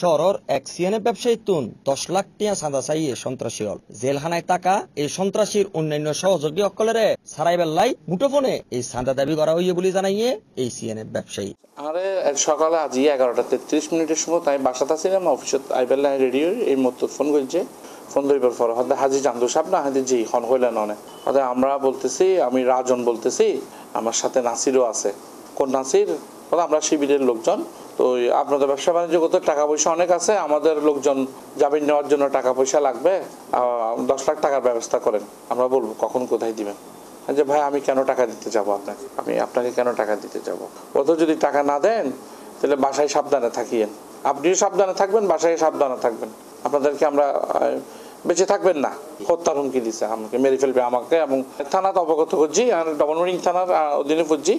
শহরের এক সিএনএ ব্যবসায়ী তুন দশ লাখ টিয়া চাঁদা চাইয়ে সন্ত্রাসী হল। জেলখানায় টাকা এই সন্ত্রাসীর অন্যান্য সহযোগী অকলেরে সারাই বেল্লাই মুঠোফোনে এই চাঁদা দাবি করা হইয়ে বলে জানাইয়ে এই সিএনএ ব্যবসায়ী। আরে সকালে আজই এগারোটা তেত্রিশ মিনিটের সময় তাই বাসাতে ছিলাম অফিসত আইবেল রেডিও এই মতো ফোন করছে ফোন ধরিবার পর হয়তো হাজি জানতো সাহেব না, হাজি জি, হন হইলেন অনে। হয়তো আমরা বলতেছি, আমি রাজন বলতেছি, আমার সাথে নাসিরও আছে। কোন নাসির? আমরা শিবিরের লোকজন। তো আপনাদের ব্যবসা বাণিজ্য করতে টাকা পয়সা অনেক আছে, আমাদের লোকজন জামিন নেওয়ার জন্য টাকা পয়সা লাগবে। দশ লাখ টাকার ব্যবস্থা করেন, আমরা বলব কখন কোথায় দিবেন। যে ভাই, আমি কেন টাকা দিতে যাব আপনাকে? আমি আপনাকে কেন টাকা দিতে যাব? অত যদি টাকা না দেন, তাহলে বাসায় সাবধানে থাকিয়েন। আপনিও সাবধানে থাকবেন, বাসায় সাবধানে থাকবেন। আপনাদেরকে আমরা বেঁচে থাকবেন না। হত্যার হুমকি দিছে আমাকে মেরে ফেলবে আমাকে এবং থানাতে অবগত করছি আর ডবল মর্নিং থানার অধীনে পড়ছি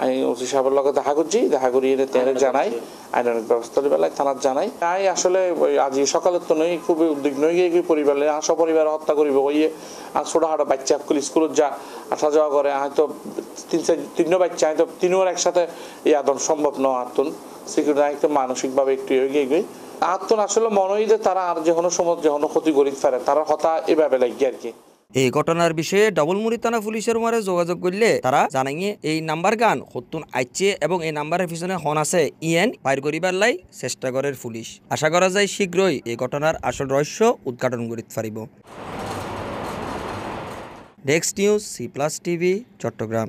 আমি ওসি সাহেবের লগে দেখা করছি দেখা করি এনে তেনে জানাই আইনানিক ব্যবস্থা বেলায় থানার জানাই। তাই আসলে ওই আজ সকালের তো নই খুবই উদ্বিগ্ন হয়ে গিয়ে পরিবারে। আসা পরিবার হত্যা করিব ওইয়ে আর ছোট হাটো বাচ্চা স্কুলত যা আসা যাওয়া করে হয়তো তিন চার তিনটা বাচ্চা হয়তো তিনবার একসাথে এই আদর সম্ভব নয় আত্মন সিকিউরিটি একটু মানসিকভাবে একটু এগিয়ে গিয়ে আত্মন আসলে মনে তারা আর যে কোনো সময় যে কোনো ক্ষতি করিতে পারে তারা হতা এভাবে লাগিয়ে আর কি। এই ঘটনার বিষয়ে ডবলমুড়ি থানা পুলিশের মারে যোগাযোগ করলে তারা জানাইয়ে এই নাম্বার গান হতুন আইছে এবং এই নাম্বারের পিছনে হন আছে ইএন, বাইর করিবার লাই চেষ্টা করে পুলিশ। আশা করা যায় শীঘ্রই এই ঘটনার আসল রহস্য উদ্ঘাটন করিতে পারিব next news C plus TV Chattogram.